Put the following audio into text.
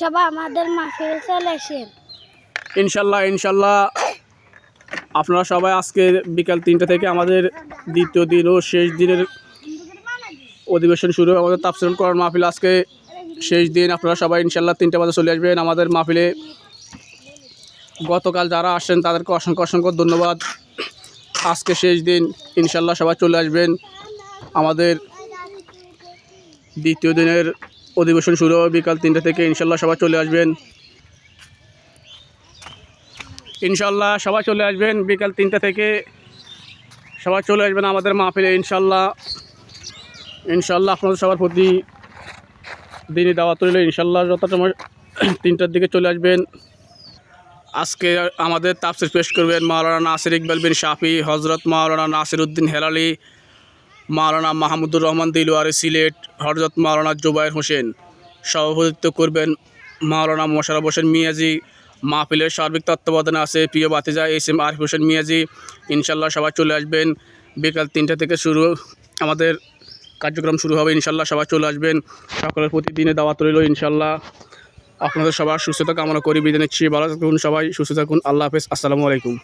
সবাই আমাদের চলে আসেন। ইনশাল্লাহ ইনশাল্লাহ। আপনারা সবাই আজকে বিকাল তিনটা থেকে আমাদের দ্বিতীয় দিন ও শেষ দিনের অধিবেশন শুরু আমাদের তাফসিল করার মাহফিল আজকে শেষ দিন। আপনারা সবাই ইনশাল্লাহ তিনটা বাজে চলে আসবেন আমাদের মাহফিলে। গতকাল যারা আসেন, তাদেরকে অসংখ্য অসংখ্য ধন্যবাদ। আজকে শেষ দিন, ইনশাল্লাহ সবাই চলে আসবেন। আমাদের দ্বিতীয় দিনের অধিবেশন শুরু হবে বিকাল তিনটা থেকে। ইনশাল্লাহ সবাই চলে আসবেন। ইনশাল্লাহ সবাই চলে আসবেন বিকাল তিনটা থেকে। সবাই চলে আসবেন আমাদের মাহফিলে, ইনশাল্লাহ। ইনশাল্লাহ আপনাদের সবার প্রতি দিনই দাওয়াত রইল। ইনশাল্লাহ যত সময় তিনটার দিকে চলে আসবেন। আজকে আমাদের তাফসির পেশ করবেন মাওলানা নাসির ইকবাল বিন শাফি হজরত মাওলানা নাসির উদ্দিন হেলালি মাওলানা মাহমুদুর রহমান দিলওয়ারি সিলেট হজরত মাওলানা জুবাইর হোসেন। সভাপতিত্ব করবেন মাওলানা মোশারফ হোসেন মিয়াজি। মাহফিলের সার্বিক তত্ত্বাবধানে আছে প্রিয় বাতিজা এস এম আরিফ হোসেন মিয়াজি। ইনশাল্লাহ সবাই চলে আসবেন। বিকাল তিনটা থেকে শুরু আমাদের কার্যক্রম শুরু হবে। ইনশাল্লাহ সবাই চলে আসবেন। সকলের প্রতিদিনে দাওয়াত রইল ইনশাল্লাহ আপনাদের সবার সুস্থতা কামনা করি। বিদায় নিচ্ছি। ভালো থাকুন সবাই, সুস্থ থাকুন। আল্লাহ হাফেজ। আসসালামু আলাইকুম।